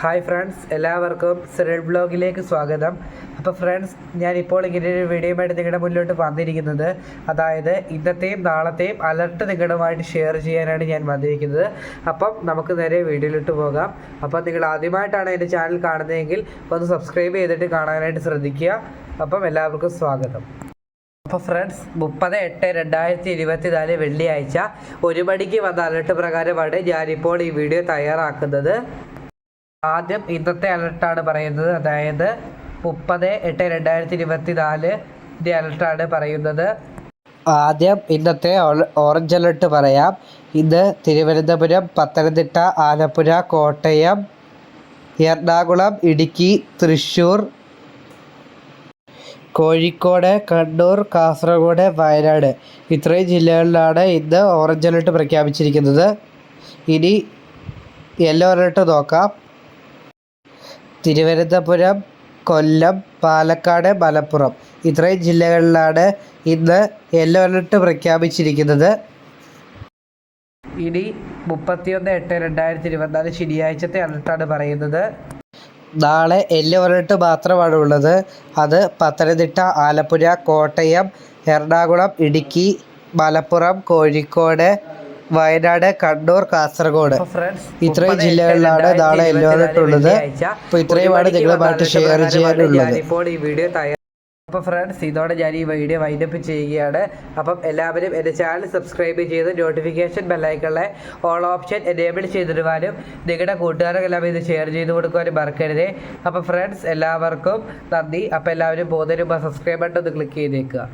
Hi friends എല്ലാവർക്കും Cyril ബ്ലോഗിലേക്ക് സ്വാഗതം. അപ്പോൾ ഫ്രണ്ട്സ് ഞാനിപ്പോൾ ഇങ്ങനെ ഒരു വീഡിയോയുമായിട്ട് നിങ്ങളുടെ മുന്നിലോട്ട് വന്നിരിക്കുന്നത്. അതായത് ഇന്നത്തെയും നാളത്തെയും അലർട്ട് നിങ്ങളുമായിട്ട് ഷെയർ ചെയ്യാനാണ് ഞാൻ വന്നിരിക്കുന്നത്. അപ്പം നമുക്ക് നേരെ വീഡിയോയിലോട്ട് പോകാം. അപ്പം നിങ്ങൾ ആദ്യമായിട്ടാണ് എന്റെ ചാനൽ കാണുന്നതെങ്കിൽ ഒന്ന് സബ്സ്ക്രൈബ് ചെയ്തിട്ട് കാണാനായിട്ട് ശ്രദ്ധിക്കുക. അപ്പം എല്ലാവർക്കും സ്വാഗതം. അപ്പോൾ ഫ്രണ്ട്സ് മുപ്പത് എട്ട് രണ്ടായിരത്തി ഇരുപത്തി നാല് വെള്ളിയാഴ്ച ഒരു മണിക്ക് വന്ന അലർട്ട് പ്രകാരമാണ് ഞാനിപ്പോൾ ഈ വീഡിയോ തയ്യാറാക്കുന്നത്. ആദ്യം ഇന്നത്തെ അലർട്ടാണ് പറയുന്നത്. അതായത് മുപ്പത് എട്ട് രണ്ടായിരത്തി ഇരുപത്തി നാലിന്റെ അലർട്ടാണ് പറയുന്നത്. ആദ്യം ഇന്നത്തെ ഓറഞ്ച് അലർട്ട് പറയാം. ഇന്ന് തിരുവനന്തപുരം പത്തനംതിട്ട ആലപ്പുഴ കോട്ടയം എറണാകുളം ഇടുക്കി തൃശ്ശൂർ കോഴിക്കോട് കണ്ണൂർ കാസർഗോഡ് വയനാട് ഇത്രയും ജില്ലകളിലാണ് ഇന്ന് ഓറഞ്ച് അലർട്ട് പ്രഖ്യാപിച്ചിരിക്കുന്നത്. ഇനി യെല്ലോ അലർട്ട് നോക്കാം. തിരുവനന്തപുരം കൊല്ലം പാലക്കാട് മലപ്പുറം. ഇത്രയും ജില്ലകളിലാണ് ഇന്ന് യെല്ലോ അലർട്ട് പ്രഖ്യാപിച്ചിരിക്കുന്നത്. ഇനി മുപ്പത്തിയൊന്ന് എട്ട് രണ്ടായിരത്തി ഇരുപത്തിനാല് ശനിയാഴ്ചത്തെ അലർട്ടാണ് പറയുന്നത്. നാളെ യെല്ലോ അലർട്ട് മാത്രമാണ് ഉള്ളത് അത് പത്തനംതിട്ട ആലപ്പുഴ കോട്ടയം എറണാകുളം ഇടുക്കി മലപ്പുറം കോഴിക്കോട് വയനാട് കണ്ണൂർ കാസർഗോഡ്. ഇത്രയും ജില്ലകളിലാണ് നാളെ യെല്ലോ അപ്പൊ അപ്പോൾ ഇത്രയുമാണ് നിങ്ങളുമായിട്ട് ഷെയർ ചെയ്യാനുള്ളത്. ഇപ്പോൾ ഈ വീഡിയോ അപ്പോൾ ഫ്രണ്ട്സ് ഇതോടെ ഞാൻ ഈ വീഡിയോ വൈൻഡപ്പ് ചെയ്യുകയാണ്. അപ്പം എല്ലാവരും എന്റെ ചാനൽ സബ്സ്ക്രൈബ് ചെയ്ത് നോട്ടിഫിക്കേഷൻ ബെല്ലൈക്കളെ ഓൾ ഓപ്ഷൻ എനേബിൾ ചെയ്തിടുവാനും നിങ്ങളുടെ കൂട്ടുകാർക്കെല്ലാം ഇത് ഷെയർ ചെയ്ത് കൊടുക്കുവാനും മറക്കരുതേ. അപ്പോൾ ഫ്രണ്ട്സ് എല്ലാവർക്കും നന്ദി. അപ്പോൾ എല്ലാവരും പോകുന്നതിന് മുമ്പ് സബ്സ്ക്രൈബ് ബട്ടൺ ഒന്ന് ക്ലിക്ക് ചെയ്തേക്കുക.